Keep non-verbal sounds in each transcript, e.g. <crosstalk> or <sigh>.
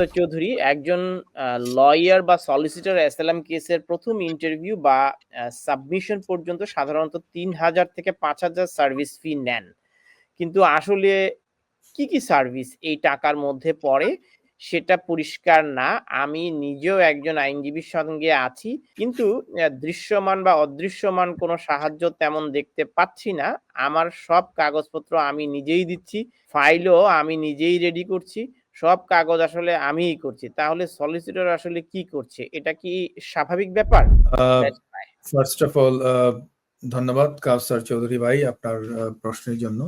কাউসার চৌধুরী একজন লয়ার বা solicitor SLM কেসের প্রথম ইন্টারভিউ বা সাবমিশন পর্যন্ত সাধারণত তিন হাজার থেকে পাঁচ হাজার সার্ভিস ফি নেন। কিন্তু আসলে কি কি সার্ভিস এই টাকার মধ্যে পড়ে সেটা পরিষ্কার না। আমি নিজেও একজন আইনজীবীর সঙ্গে আছি। কিন্তু দৃশ্যমান বা অদৃশ্যমান কোনো সাহায্য তেমন দেখতে পাচ্ছি না। আমার সব কাগজপত্র আমি নিজেই দিচ্ছি ফাইলও আমি নিজেই রেডি করছি। সব কাগজ আসলে আমিই করছি। তাহলে সলিসিটর আসলে কি করছে? এটা কি স্বাভাবিক ব্যাপার? ফার্স্ট অফ অল ধন্যবাদ কাউসার চৌধুরী ভাই আপনার প্রশ্নের জন্য।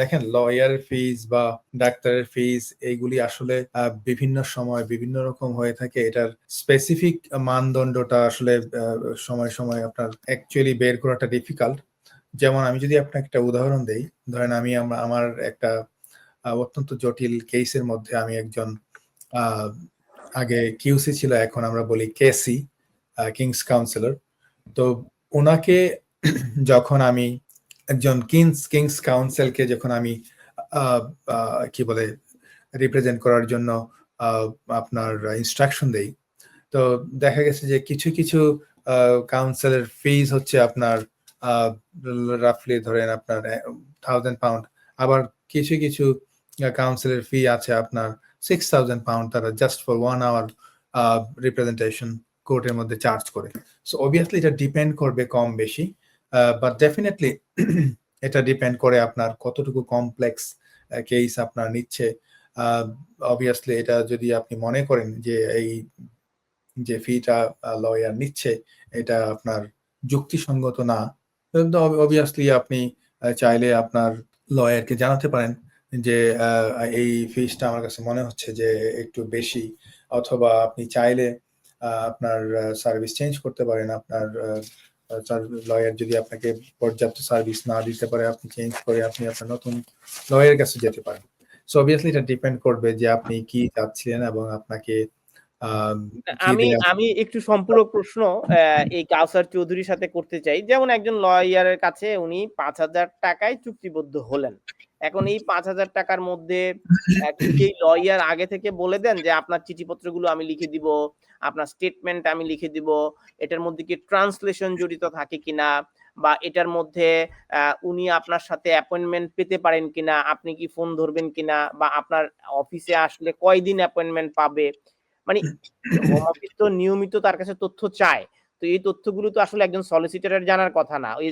দেখেন লয়ার ফিজ বা ডাক্তারের ফিজ এইগুলি আসলে বিভিন্ন সময় বিভিন্ন রকম হয়ে থাকে। এটার স্পেসিফিক মানদণ্ডটা আসলে সময় সময় আপনার অ্যাকচুয়ালি বের করাটা ডিফিকাল্ট যেমন আমি যদি আপনাকে একটা উদাহরণ দেই ধরেন আমি আমার একটা অত্যন্ত জটিল কেসের মধ্যে আমি একজন আগে কিউসি ছিল, এখন আমরা বলি কেসি কিংস কাউন্সিলর তো ওনাকে <clears throat> যখন আমি একজন কিংস কিংস কাউন্সিলকে যখন আমি কি বলে রিপ্রেজেন্ট করার জন্য আপনার ইনস্ট্রাকশন দেই, তো দেখা গেছে যে কিছু কিছু কাউন্সিলের ফিজ হচ্ছে আপনার রাফলি ধরেন আপনার থাউজেন্ড পাউন্ড আবার কিছু কিছু কাউন্সিলের ফি আছে আপনার সিক্স থাউজেন্ড পাউন্ড তারা just for one hour representation কোর্টের মধ্যে চার্জ করে। সো অবভিয়াসলি এটা ডিপেন্ড করবে কম বেশি বাট ডেফিনেটলি <clears throat> এটা ডিপেন্ড করে আপনার কতটুকু কমপ্লেক্স কেস আপনার নিচ্ছে। অবভিয়াসলি এটা যদি আপনি মনে করেন যে এই যে ফিটা লয়ার নিচ্ছে, এটা আপনার যুক্তিসঙ্গত না অবভিয়াসলি আপনি চাইলে আপনার লয়ারকে জানাতে পারেন। যে আহ, এই ফিসটা আমার কাছে মনে হচ্ছে যে একটু বেশি। অথবা আপনি চাইলে আপনার সার্ভিস চেঞ্জ করতে পারেন। আপনার লয়ার যদি আপনাকে পর্যাপ্ত সার্ভিস না দিতে পারে আপনি চেঞ্জ করে আপনি আপনার নতুন লয়ারের কাছে যেতে পারেন। সো অবভিয়াসলি এটা ডিপেন্ড করবে যে আপনি কি চাচ্ছিলেন এবং আপনাকে আম, আমি একটু সম্পূরক প্রশ্ন এই কাউসার চৌধুরীর সাথে করতে চাই। যেমন একজন লয়ারের কাছে উনি পাঁচ হাজার টাকায় চুক্তিবদ্ধ হলেন। এখন এই পাঁচ হাজার টাকার মধ্যে লয়ার আগে থেকে বলে দেন যে আপনার চিঠিপত্রগুলো আমি লিখে দিব আপনার স্টেটমেন্ট আমি লিখে দিব এটার মধ্যে কি ট্রান্সলেশন জড়িত থাকে কিনা বা এটার মধ্যে উনি আপনার সাথে অ্যাপয়েন্টমেন্ট পেতে পারেন কিনা আপনি কি ফোন ধরবেন কিনা বা আপনার অফিসে আসলে কয়দিন অ্যাপয়েন্টমেন্ট পাবে? মানে হোম অফিস তো নিয়মিত তার কাছে তথ্য চায় তো এই তথ্যগুলো তো আসলে একজন সলিসিটারের জানার কথা না। ওই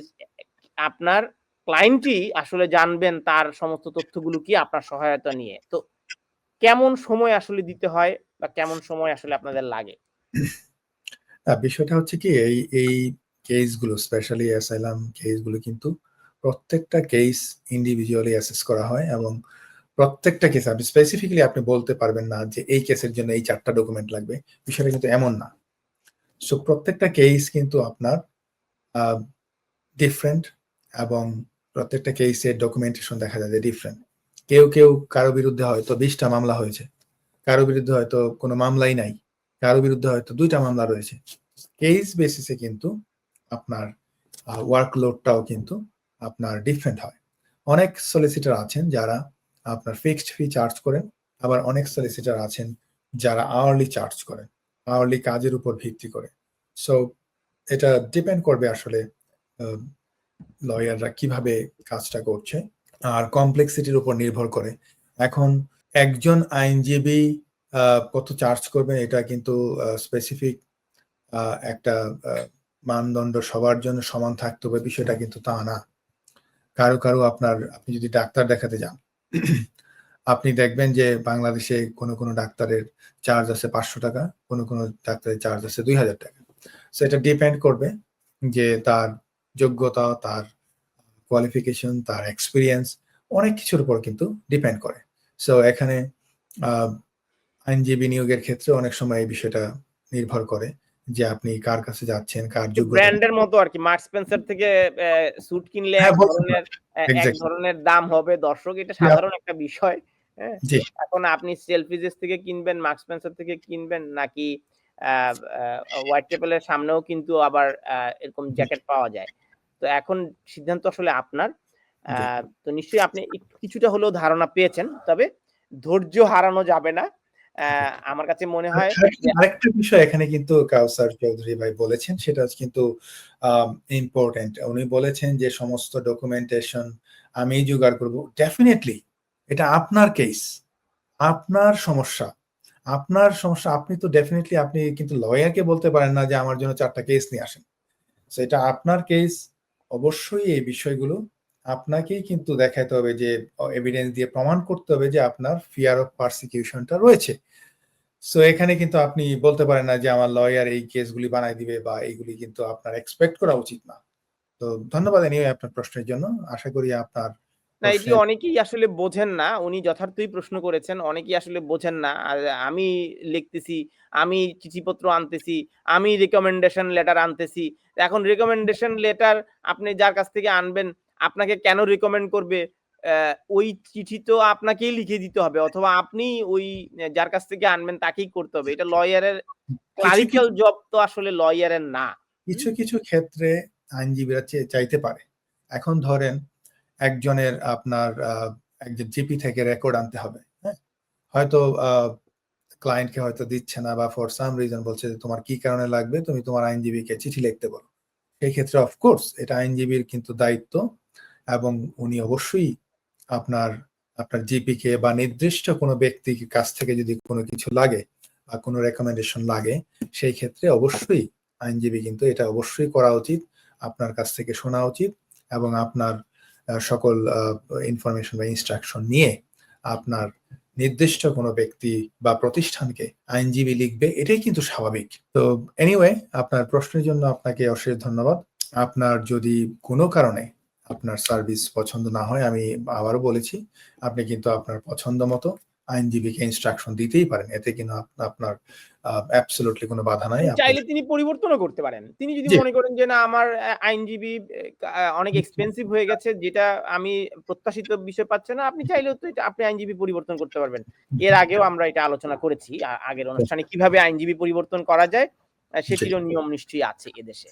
আপনার ক্লায়েন্টই আসলে জানবেন তার সমস্ত তথ্যগুলো কি আপনার সহায়তা নিয়ে। তো কেমন সময় আসলে দিতে হয় বা কেমন সময় আসলে আপনাদের লাগে? বিষয়টা হচ্ছে কি, এই এই কেসগুলো স্পেশালি অ্যাসাইলাম কেসগুলো কিন্তু প্রত্যেকটা কেস ইন্ডিভিজুয়ালি অ্যাসেস করা হয় এবং প্রত্যেকটা কেস আপনি স্পেসিফিক্যালি আপনি বলতে পারবেন না যে এই কেসের জন্য এই চারটা ডকুমেন্ট লাগবে, বিষয়টা কিন্তু এমন না। সো প্রত্যেকটা কেস কিন্তু আপনার ডিফারেন্ট এবং প্রত্যেকটা কেসের ডকুমেন্টেশন দেখা যায় যে ডিফারেন্ট কেউ কেউ কারও বিরুদ্ধে হয়তো বিশটা মামলা হয়েছে, কারও বিরুদ্ধে হয়তো কোনো মামলাই নাই, কারও বিরুদ্ধে হয়তো দুইটা মামলা রয়েছে। কেস বেসিসে কিন্তু আপনার ওয়ার্কলোডটাও কিন্তু আপনার ডিফারেন্ট হয়। অনেক সলিসিটার আছেন যারা আপনার ফিক্সড ফি চার্জ করেন, আবার অনেক সলিসিটার আছেন যারা আওয়ারলি চার্জ করেন আওয়ারলি কাজের উপর ভিত্তি করে। সো এটা ডিপেন্ড করবে আসলে লয়াররা কীভাবে কাজটা করছে আর কমপ্লেক্সিটির উপর নির্ভর করে। এখন একজন আইনজীবী কত চার্জ করবেন এটা কিন্তু স্পেসিফিক একটা মানদণ্ড সবার জন্য সমান থাকতে হবে, বিষয়টা কিন্তু তা না। কারও কারও আপনার, আপনি যদি ডাক্তার দেখাতে যান, আপনি দেখবেন যে বাংলাদেশে কোনো কোনো ডাক্তারের চার্জ আছে পাঁচশো টাকা, কোনো কোনো ডাক্তারের চার্জ আছে দুই হাজার টাকা। সো এটা ডিপেন্ড করবে যে তার যোগ্যতা তার কোয়ালিফিকেশন তার এক্সপিরিয়েন্স অনেক কিছুর উপর কিন্তু ডিপেন্ড করে। সো এখানে আইনজীবী নিয়োগের ক্ষেত্রে অনেক সময় এই বিষয়টা নির্ভর করে যে আপনি কার কাছে যাচ্ছেন কার যোগ্যতা ব্র্যান্ডের মতো আর কি। মার্ক স্পেন্সার থেকে স্যুট কিনলে হ্যাঁ, এক ধরনের এক ধরনের দাম হবে দর্শক এটা সাধারণ একটা বিষয় হ্যাঁ? এখন আপনি সেলফিজেস থেকে কিনবেন মার্ক স্পেন্সার থেকে কিনবেন নাকি হোয়াইট টেপেলের সামনেও কিন্তু আবার এরকম জ্যাকেট পাওয়া যায়। তো এখন সিদ্ধান্ত আসলে আপনার। তো নিশ্চয়ই আপনি কিছুটা হলেও ধারণা পেয়েছেন তবে ধৈর্য হারানো যাবে না। আমার কাছে মনে হয় আরেকটা- বিষয় এখানে কিন্তু কাউসার চৌধুরী ভাই বলেছেন সেটা কিন্তু ইম্পর্টেন্ট উনি বলেছেন যে সমস্ত ডকুমেন্টেশন আমি জোগাড় করব। ডেফিনেটলি এটা আপনার কেস আপনার সমস্যা। আপনার সমস্যা আপনি তো ডেফিনেটলি আপনি কিন্তু লয়ারকে বলতে পারেন না যে আমার জন্য চারটা কেস নিয়ে আসেন। So এটা আপনার কেস অবশ্যই এই বিষয়গুলো আপনাকেই কিন্তু দেখাতে হবে যে এভিডেন্স দিয়ে প্রমাণ করতে হবে যে আপনার ফিয়ার অফ পারসিকিউশনটা রয়েছে। সো এখানে কিন্তু আপনি বলতে পারেন না যে আমার লয়ার এই কেসগুলি বানাই দিবে বা এইগুলি কিন্তু আপনার এক্সপেক্ট করা উচিত না। তো ধন্যবাদ এনিওয়ে আপনার প্রশ্নের জন্য। আশা করি আপনার না এটি অনেকেই আসলে বোঝেন না। উনি যথার্থই প্রশ্ন করেছেন অনেকেই আসলে বোঝেন না। আমি লিখতেছি আমি চিঠিপত্র আনতেছি আমি রেকমেন্ডেশন লেটার আনতেছি। এখন রেকমেন্ডেশন লেটার আপনি যার কাছ থেকে আনবেন আপনাকে কেন রেকমেন্ড করবে? ওই চিঠি তো আপনাকেই লিখে দিতে হবে অথবা আপনি ওই যার কাছ থেকে আনবেন তাকেই করতে হবে। এটা লয়ারের ক্লারিক্যাল জব তো আসলে লয়ারের না। কিছু কিছু ক্ষেত্রে আইনজীবীরা চাইতে পারে। এখন ধরেন একজনের আপনার একজন জিপি থেকে রেকর্ড আনতে হবে হ্যাঁ? হয়তো ক্লায়েন্টকে হয়তো দিচ্ছে না বা ফর সাম রিজন বলছে যে তোমার কি কারণে লাগবে, তুমি তোমার আইনজীবীকে চিঠি লিখতে বলো। সেই ক্ষেত্রে অফকোর্স এটা আইনজীবীর কিন্তু দায়িত্ব এবং উনি অবশ্যই আপনার আপনার জিপি কে বা নির্দিষ্ট কোনো ব্যক্তির কাছ থেকে যদি কোনো কিছু লাগে বা কোনো রেকমেন্ডেশন লাগে, সেই ক্ষেত্রে অবশ্যই আইনজীবী কিন্তু এটা অবশ্যই করা উচিত, আপনার কাছ থেকে শোনা উচিত এবং আপনার সকল ইনফরমেশন বা ইনস্ট্রাকশন নিয়ে আপনার নির্দিষ্ট কোনো ব্যক্তি বা প্রতিষ্ঠানকে আইনজীবী লিখবে, এটাই কিন্তু স্বাভাবিক। তো এনিওয়ে আপনার প্রশ্নের জন্য আপনাকে অশেষ ধন্যবাদ। আপনার যদি কোনো কারণে আপনার সার্ভিস পছন্দ না হয়, আমি আবারও বলেছি, আপনি কিন্তু আপনার পছন্দ মতো আইনজীবীকে ইনস্ট্রাকশন দিতেই পারেন। এতে কিন্তু আপ- আপনার অ্যাবসলুটলি কোনো বাধা নাই। চাইলে তিনি পরিবর্তনও করতে পারেন। তিনি যদি মনে করেন যে না আমার আইনজীবী অনেক এক্সপেন্সিভ হয়ে গেছে যেটা আমি প্রত্যাশিত বিষয় পাচ্ছে না আপনি চাইলেও তো এটা আপনি আইনজীবী পরিবর্তন করতে পারবেন। এর আগেও আমরা এটা আলোচনা করেছি আগের অনুষ্ঠানে কীভাবে আইনজীবী পরিবর্তন করা যায় সেটিরও নিয়ম নিশ্চয়ই আছে এদেশে।